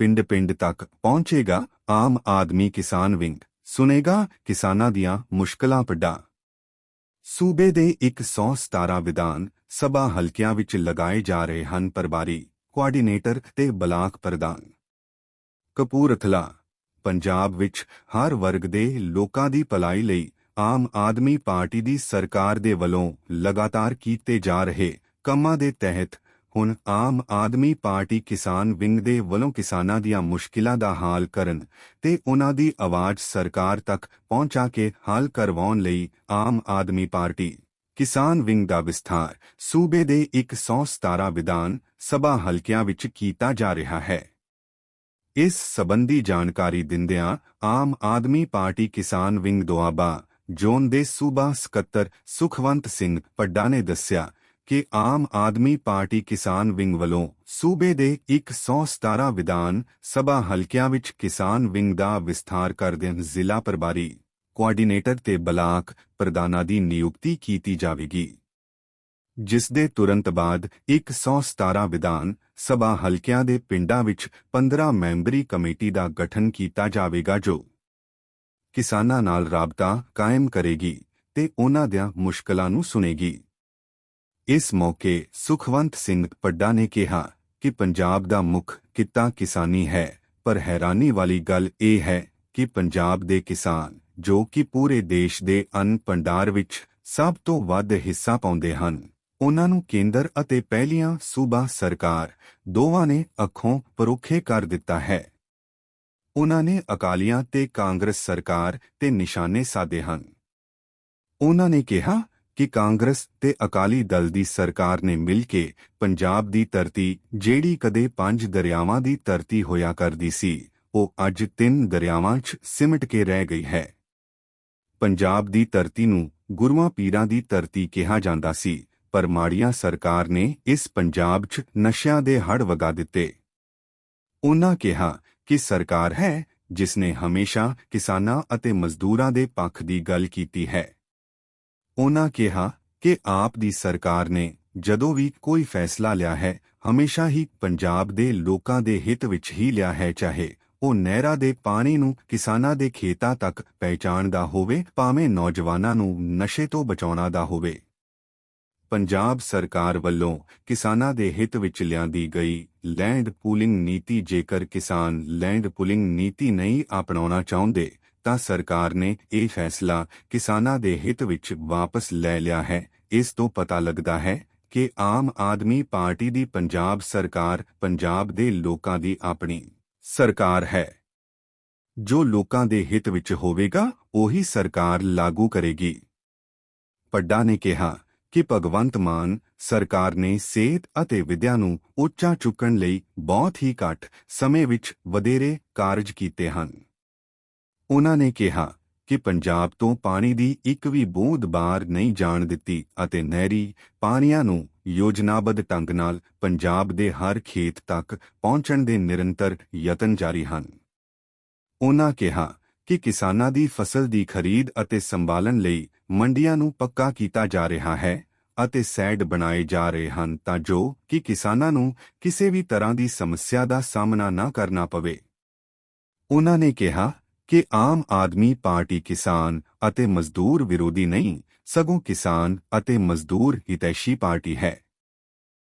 ਪਿੰਡ-ਪਿੰਡ ਤੱਕ ਪਹੁੰਚੇਗਾ, ਆਮ ਆਦਮੀ ਕਿਸਾਨ ਵਿੰਗ। ਸੁਨੇਗਾ ਕਿਸਾਨਾਂ ਦੀਆਂ ਮੁਸ਼ਕਲਾਂ ਪੱਡਾ। ਸੂਬੇ ਦੇ 117 ਵਿਧਾਨ ਸਭਾ ਹਲਕਿਆਂ ਵਿੱਚ ਲਗਾਏ ਜਾ ਰਹੇ ਹਨ ਪ੍ਰਭਾਰੀ ਕੋਆਰਡੀਨੇਟਰ ਤੇ ਬਲਾਕ ਪ੍ਰਧਾਨ। ਕਪੂਰਥਲਾ, ਪੰਜਾਬ ਵਿੱਚ ਹਰ ਵਰਗ ਦੇ ਲੋਕਾਂ ਦੀ ਭਲਾਈ ਲਈ ਆਮ ਆਦਮੀ ਪਾਰਟੀ ਦੀ ਸਰਕਾਰ ਦੇ ਵੱਲੋਂ ਲਗਾਤਾਰ ਕੀਤੇ ਜਾ ਰਹੇ ਕੰਮਾਂ ਦੇ ਤਹਿਤ ਹੁਣ ਆਮ ਆਦਮੀ ਪਾਰਟੀ ਕਿਸਾਨ ਵਿੰਗ ਦੇ ਵੱਲੋਂ ਕਿਸਾਨਾਂ ਦੀਆਂ ਮੁਸ਼ਕਿਲਾਂ ਦਾ ਹੱਲ ਕਰਨ ਤੇ ਉਹਨਾਂ ਦੀ ਆਵਾਜ਼ ਸਰਕਾਰ ਤੱਕ ਪਹੁੰਚਾ ਕੇ ਹੱਲ ਕਰਵਾਉਣ ਲਈ ਆਮ ਆਦਮੀ ਪਾਰਟੀ, ਕਿਸਾਨ ਵਿੰਗ ਦਾ ਵਿਸਥਾਰ, ਸੂਬੇ ਦੇ 117 ਵਿਧਾਨ ਸਭਾ ਹਲਕਿਆਂ ਵਿੱਚ ਕੀਤਾ ਜਾ ਰਿਹਾ ਹੈ। ਇਸ ਸਬੰਧੀ ਜਾਣਕਾਰੀ ਦਿੰਦਿਆਂ ਆਮ ਆਦਮੀ ਪਾਰਟੀ ਕਿਸਾਨ ਵਿੰਗ ਦੁਆਬਾ, ਜ਼ੋਨ ਦੇ ਸੂਬਾ ਸਕੱਤਰ ਸੁਖਵੰਤ ਸਿੰਘ ਪੱਡਾ ਨੇ ਦੱਸਿਆ ਕਿ ਆਮ ਆਦਮੀ ਪਾਰਟੀ ਕਿਸਾਨ ਵਿੰਗ ਵੱਲੋਂ ਸੂਬੇ ਦੇ 117 ਵਿਧਾਨ ਸਭਾ ਹਲਕਿਆਂ ਵਿੱਚ ਕਿਸਾਨ ਵਿੰਗ ਦਾ ਵਿਸਥਾਰ ਕਰਦੇ ਜ਼ਿਲ੍ਹਾ ਪ੍ਰਭਾਰੀ ਕੋਆਰਡੀਨੇਟਰ ਤੇ ਬਲਾਕ ਪ੍ਰਧਾਨਾਂ ਦੀ ਨਿਯੁਕਤੀ ਕੀਤੀ ਜਾਵੇਗੀ। ਜਿਸ ਦੇ ਤੁਰੰਤ ਬਾਅਦ 117 ਵਿਧਾਨ ਸਭਾ ਹਲਕਿਆਂ ਦੇ ਪਿੰਡਾਂ ਵਿੱਚ 15 ਮੈਂਬਰੀ ਕਮੇਟੀ ਦਾ ਗਠਨ ਕੀਤਾ ਜਾਵੇਗਾ ਜੋ ਕਿਸਾਨਾਂ ਨਾਲ ਰਾਬਤਾ ਕਾਇਮ ਕਰੇਗੀ ਤੇ ਉਹਨਾਂ ਦੀਆਂ ਮੁਸ਼ਕਲਾਂ ਨੂੰ ਸੁਣੇਗੀ। ਇਸ ਮੌਕੇ ਸੁਖਵੰਤ ਸਿੰਘ ਪੱਡਾ ਨੇ ਕਿਹਾ ਕਿ ਪੰਜਾਬ ਦਾ ਮੁੱਖ ਕਿੱਤਾ ਕਿਸਾਨੀ ਹੈ, ਪਰ ਹੈਰਾਨੀ ਵਾਲੀ ਗੱਲ ਇਹ ਹੈ ਕਿ ਪੰਜਾਬ ਦੇ ਕਿਸਾਨ ਜੋ ਕਿ ਪੂਰੇ ਦੇਸ਼ ਦੇ ਅੰਨ ਭੰਡਾਰ ਵਿੱਚ ਸਭ ਤੋਂ ਵੱਧ ਹਿੱਸਾ ਪਾਉਂਦੇ ਹਨ, ਉਹਨਾਂ ਨੂੰ ਕੇਂਦਰ ਅਤੇ ਪਹਿਲੀਆਂ ਸੂਬਾ ਸਰਕਾਰ ਦੋਵਾਂ ਨੇ ਅੱਖੋਂ ਪਰੋਖੇ ਕਰ ਦਿੱਤਾ ਹੈ। ਉਹਨਾਂ ਨੇ ਅਕਾਲੀਆਂ ਤੇ ਕਾਂਗਰਸ ਸਰਕਾਰ ਤੇ ਨਿਸ਼ਾਨੇ ਸਾਧੇ ਹਨ। ਉਹਨਾਂ ਨੇ ਕਿਹਾ ਕਿ ਕਾਂਗਰਸ ਤੇ ਅਕਾਲੀ ਦਲ ਦੀ ਸਰਕਾਰ ਨੇ ਮਿਲ ਕੇ ਪੰਜਾਬ ਦੀ ਧਰਤੀ, ਜਿਹੜੀ ਕਦੇ ਪੰਜ ਦਰਿਆਵਾਂ ਦੀ ਧਰਤੀ ਹੋਇਆ ਕਰਦੀ ਸੀ, ਉਹ ਅੱਜ ਤਿੰਨ ਦਰਿਆਵਾਂ 'ਚ ਸਿਮਟ ਕੇ ਰਹਿ ਗਈ ਹੈ। ਪੰਜਾਬ ਦੀ ਧਰਤੀ ਨੂੰ ਗੁਰੂਆਂ ਪੀਰਾਂ ਦੀ ਧਰਤੀ ਕਿਹਾ ਜਾਂਦਾ ਸੀ, ਪਰ ਮਾੜੀਆਂ ਸਰਕਾਰ ਨੇ ਇਸ ਪੰਜਾਬ 'ਚ ਨਸ਼ਿਆਂ ਦੇ ਹੜ ਵਗਾ ਦਿੱਤੇ। ਉਹਨਾਂ ਕਿਹਾ ਕਿ ਸਰਕਾਰ ਹੈ, ਜਿਸ ਨੇ ਹਮੇਸ਼ਾ ਕਿਸਾਨਾਂ ਅਤੇ ਮਜ਼ਦੂਰਾਂ ਦੇ ਪੱਖ ਦੀ ਗੱਲ ਕੀਤੀ ਹੈ। ਉਹਨਾਂ ਕਿਹਾ ਕਿ ਆਪ ਦੀ ਸਰਕਾਰ ਨੇ ਜਦੋਂ ਵੀ ਕੋਈ ਫੈਸਲਾ ਲਿਆ ਹੈ, ਹਮੇਸ਼ਾ ਹੀ ਪੰਜਾਬ ਦੇ ਲੋਕਾਂ ਦੇ ਹਿੱਤ ਵਿੱਚ ਹੀ ਲਿਆ ਹੈ, ਚਾਹੇ ਉਹ ਨਹਿਰਾਂ ਦੇ ਪਾਣੀ ਨੂੰ ਕਿਸਾਨਾਂ ਦੇ ਖੇਤਾਂ ਤੱਕ ਪਹੁੰਚਾਉਣ ਦਾ ਹੋਵੇ, ਭਾਵੇਂ ਨੌਜਵਾਨਾਂ ਨੂੰ ਨਸ਼ੇ ਤੋਂ ਬਚਾਉਣਾ ਦਾ ਹੋਵੇ। ਪੰਜਾਬ ਸਰਕਾਰ ਵੱਲੋਂ ਕਿਸਾਨਾਂ ਦੇ ਹਿੱਤ ਵਿੱਚ ਲਿਆਂਦੀ ਗਈ ਲੈਂਡ ਪੂਲਿੰਗ ਨੀਤੀ ਜੇਕਰ ਕਿਸਾਨ ਲੈਂਡ ਪੂਲਿੰਗ ਨੀਤੀ ਨਹੀਂ ਅਪਣਾਉਣਾ ਚਾਹੁੰਦੇ ਤਾਂ ਸਰਕਾਰ ਨੇ ਇਹ ਫੈਸਲਾ ਕਿਸਾਨਾਂ ਦੇ ਹਿੱਤ ਵਿੱਚ ਵਾਪਸ ਲੈ ਲਿਆ ਹੈ। ਇਸ ਤੋਂ ਪਤਾ ਲੱਗਦਾ ਹੈ ਕਿ ਆਮ ਆਦਮੀ ਪਾਰਟੀ ਦੀ ਪੰਜਾਬ ਸਰਕਾਰ ਪੰਜਾਬ ਦੇ ਲੋਕਾਂ ਦੀ ਆਪਣੀ ਸਰਕਾਰ ਹੈ। ਜੋ ਲੋਕਾਂ ਦੇ ਹਿੱਤ ਵਿੱਚ ਹੋਵੇਗਾ, ਉਹੀ ਸਰਕਾਰ ਲਾਗੂ ਕਰੇਗੀ। ਪੱਡਾ ਨੇ ਕਿਹਾ ਕਿ ਭਗਵੰਤ ਮਾਨ ਸਰਕਾਰ ਨੇ ਸਿਹਤ ਅਤੇ ਵਿਦਿਆ ਨੂੰ ਉੱਚਾ ਚੁੱਕਣ ਲਈ ਬਹੁਤ ਹੀ ਘੱਟ ਸਮੇਂ ਵਿੱਚ ਵਧੇਰੇ ਕਾਰਜ ਕੀਤੇ ਹਨ। ਉਹਨਾਂ ਨੇ ਕਿਹਾ ਕਿ ਪੰਜਾਬ ਤੋਂ ਪਾਣੀ ਦੀ ਇੱਕ ਵੀ ਬੂੰਦ ਬਾਹਰ ਨਹੀਂ ਜਾਣ ਦਿੱਤੀ ਅਤੇ ਨਹਿਰੀ ਪਾਣੀਆਂ ਨੂੰ ਯੋਜਨਾਬੱਧ ਢੰਗ ਨਾਲ ਪੰਜਾਬ ਦੇ ਹਰ ਖੇਤ ਤੱਕ ਪਹੁੰਚਣ ਦੇ ਨਿਰੰਤਰ ਯਤਨ ਜਾਰੀ ਹਨ। ਉਹਨਾਂ ਕਿਹਾ ਕਿ ਕਿਸਾਨਾਂ ਦੀ ਫਸਲ ਦੀ ਖਰੀਦ ਅਤੇ ਸੰਭਾਲਣ ਲਈ ਮੰਡੀਆਂ ਨੂੰ ਪੱਕਾ ਕੀਤਾ ਜਾ ਰਿਹਾ ਹੈ ਅਤੇ ਸੈਡ ਬਣਾਏ ਜਾ ਰਹੇ ਹਨ ਤਾਂ ਜੋ ਕਿ ਕਿਸਾਨਾਂ ਨੂੰ ਕਿਸੇ ਵੀ ਤਰ੍ਹਾਂ ਦੀ ਸਮੱਸਿਆ ਦਾ ਸਾਹਮਣਾ ਨਾ ਕਰਨਾ ਪਵੇ। ਉਹਨਾਂ ਨੇ ਕਿਹਾ ਕਿ ਆਮ ਆਦਮੀ ਪਾਰਟੀ ਕਿਸਾਨ ਅਤੇ ਮਜ਼ਦੂਰ ਵਿਰੋਧੀ ਨਹੀਂ, ਸਗੋਂ ਕਿਸਾਨ ਅਤੇ ਮਜ਼ਦੂਰ ਹਿਤੈਸ਼ੀ ਪਾਰਟੀ ਹੈ।